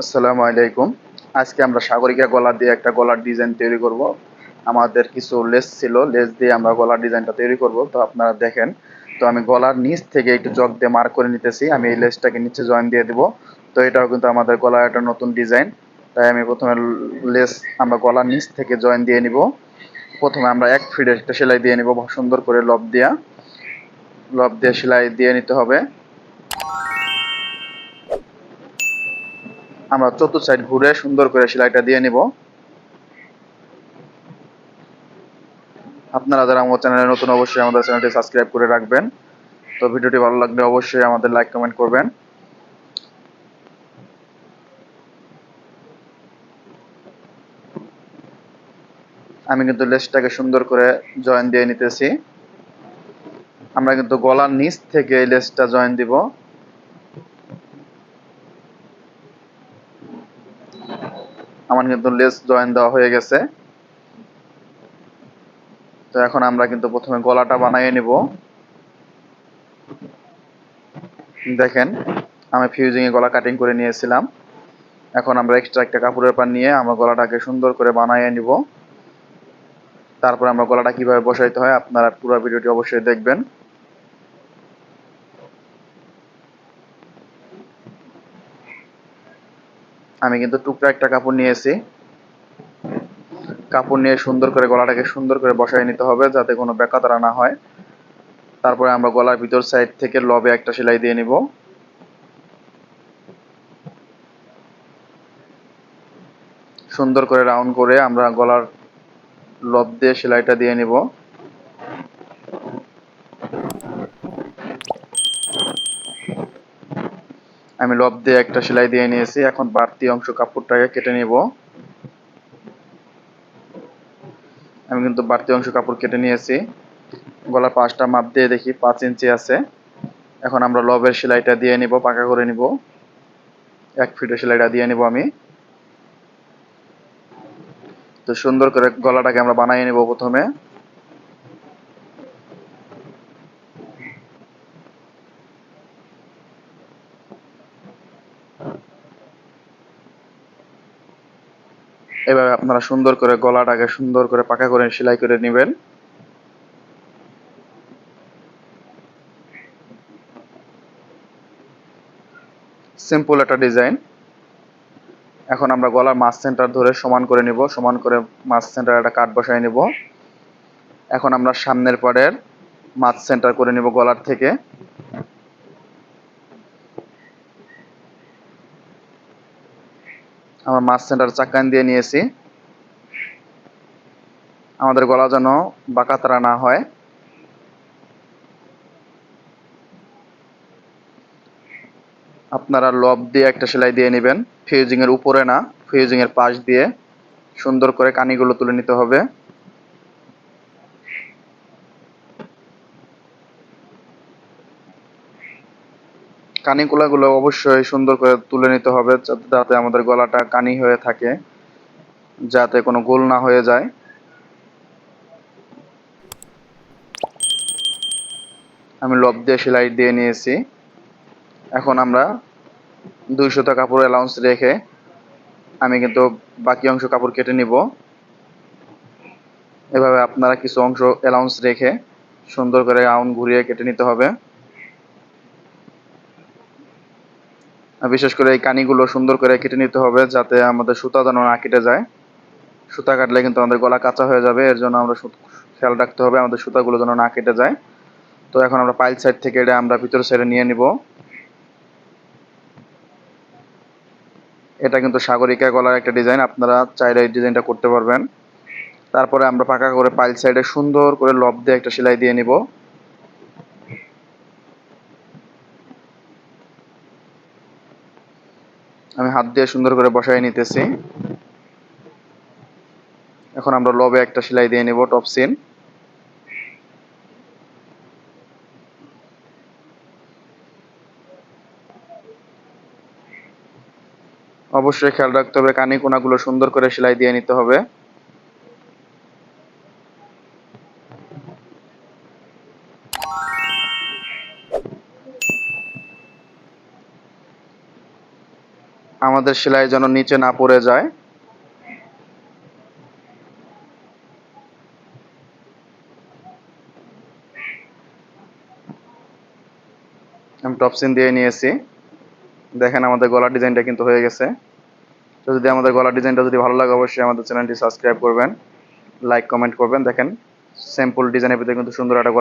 আসসালামু আলাইকুম। আজকে আমরা সাগরিকা গলা দিয়ে একটা গলার ডিজাইন তৈরি করব। আমাদের কিছু লেস ছিল লেস দিয়ে আমরা গলার ডিজাইনটা তৈরি করব। তো আপনারা দেখেন, তো আমি গলার নিচ থেকে একটু জগ দিয়ে মার্ক করে নিতেছি। আমি এই লেসটাকে নিচে জয়েন দিয়ে দিব। তো এটাও কিন্তু আমাদের গলার একটা নতুন ডিজাইন তাই আমি প্রথমে লেস আমরা গলার নিচ থেকে জয়েন দিয়ে নিব। প্রথমে আমরা এক ফিটের একটা সেলাই দিয়ে নিব সুন্দর করে লব দিয়া। লব দিয়ে সেলাই দিয়ে নিতে হবে। আমরা চতুর্থ সাইড ঘুরে সুন্দর করে সেলাইটা দিয়ে নিব। আপনারা যারা আমার চ্যানেলে নতুন, অবশ্যই আমাদের চ্যানেলটি সাবস্ক্রাইব করে রাখবেন। তো ভিডিওটি ভালো লাগলে অবশ্যই আমাদের লাইক, কমেন্ট করবেন। আমি কিন্তু লেসটাকে সুন্দর করে জয়েন দিয়ে নিতেছি। আমরা কিন্তু গলার নিচ থেকে লেসটা জয়েন দিব। আমার কিন্তু লেস জয়েন দেওয়া হয়ে গেছে। তো এখন আমরা কিন্তু প্রথমে গলাটা বানিয়ে নিব। দেখেন, আমি ফিউজিং এ গলা কাটিং করে নিয়েছিলাম। এখন আমরা এক্সট্রা একটা কাপড়ের পার নিয়ে আমরা গলাটাকে সুন্দর করে বানিয়ে নিব। তারপর আমরা গলাটা কীভাবে বসাইতে হয় আপনারা পুরো ভিডিওটি অবশ্যই দেখবেন। আমি কিন্তু টুকরা একটা কাপড় নিয়েছি। কাপড় নিয়ে সুন্দর করে গলাটাকে সুন্দর করে বসাই নিতে হবে যাতে কোনো বেকাতারা না হয়। তারপরে আমরা গলার ভিতর সাইড থেকে লবে একটা সেলাই দিয়ে নিব। সুন্দর করে রাউন্ড করে আমরা গলার লব দিয়ে সেলাইটা দিয়ে নিব। আমি লব দিয়ে একটা সেলাই দিয়ে নিয়েছি। এখন বাড়তি অংশ কাপড়টাকে কেটে নিব। আমি কিন্তু বাড়তি অংশ কাপড় কেটে নিয়েছি। গলার পাঁচটা মাপ দিয়ে দেখি, পাঁচ ইঞ্চি আছে। এখন আমরা লবের সেলাইটা দিয়ে নিব, পাকা করে নিব। এক ফিটের সেলাইটা দিয়ে নিব আমি। তো সুন্দর করে গলাটাকে আমরা বানিয়ে নিব প্রথমে। এভাবে আপনারা সুন্দর করে গলাটাকে সুন্দর করে পাকা করে সেলাই করে নেবেন। সিম্পল একটা ডিজাইন এখন আমরা গলার মাছ সেন্টার ধরে সমান করে নিব, সমান করে মাছ সেন্টার একটা কাট বসাই নিব। এখন আমরা সামনের পাড়ের মাছ সেন্টার করে নিব গলার থেকে। আমরা মাছ সেন্টার চাকান দিয়ে নিয়েছি। আমাদের গলা যেন বাঁকাতারা না হয়। আপনারা লব দিয়ে একটা সেলাই দিয়ে নেবেন। ফিউজিং এর উপরে না ফিউজিং এর পাশ দিয়ে সুন্দর করে কানিগুলো তুলে নিতে হবে। কানিকুলাগুলো অবশ্যই সুন্দর করে তুলে নিতে হবে যাতে আমাদের গলাটা কানি হয়ে থাকে, যাতে কোনো গোল না হয়ে যায়। আমি লব দিয়ে সেলাই দিয়ে নিয়েছি। এখন আমরা দুই সুতা কাপড় অ্যালাউন্স রেখে আমি কিন্তু বাকি অংশ কাপড় কেটে নিব। এভাবে আপনারা কিছু অংশ অ্যালাউন্স রেখে সুন্দর করে রাউন্ড ঘুরিয়ে কেটে নিতে হবে। বিশেষ করে এই কানিগুলো সুন্দর করে কেটে নিতে হবে যাতে আমাদের সুতা যেন না কেটে যায়। সুতা কাটলে কিন্তু আমাদের গলা কাঁচা হয়ে যাবে, এর জন্য আমরা খেয়াল রাখতে হবে আমাদের সুতাগুলো যেন না কেটে যায়। তো এখন আমরা পাইল সাইড থেকে এটা আমরা ভিতর সাইডে নিয়ে নিব। এটা কিন্তু সাগরিকা গলার একটা ডিজাইন, আপনারা চাইলে এই ডিজাইনটা করতে পারবেন। তারপরে আমরা পাকা করে পাইল সাইডে সুন্দর করে লব দিয়ে একটা সেলাই দিয়ে নিব। আমি হাত দিয়ে সুন্দর করে বসাই নিতেছি। এখন আমরা লবে একটা সেলাই দিয়ে নেব টপ সিন। অবশ্যই খেয়াল রাখতে হবে, কানি কোনাগুলো সুন্দর করে সেলাই দিয়ে নিতে হবে। আমাদের সেলাই যেন নিচে না পড়ে যায়। আমি টপসিন দিয়ে নিয়েছি। দেখেন আমাদের গলার ডিজাইনটা কিন্তু হয়ে গেছে। তো যদি আমাদের গলার ডিজাইনটা যদি ভালো লাগে, অবশ্যই আমাদের চ্যানেলটি সাবস্ক্রাইব করবেন, লাইক, কমেন্ট করবেন। দেখেন সিম্পল ডিজাইনের ভিতরে কিন্তু সুন্দর একটা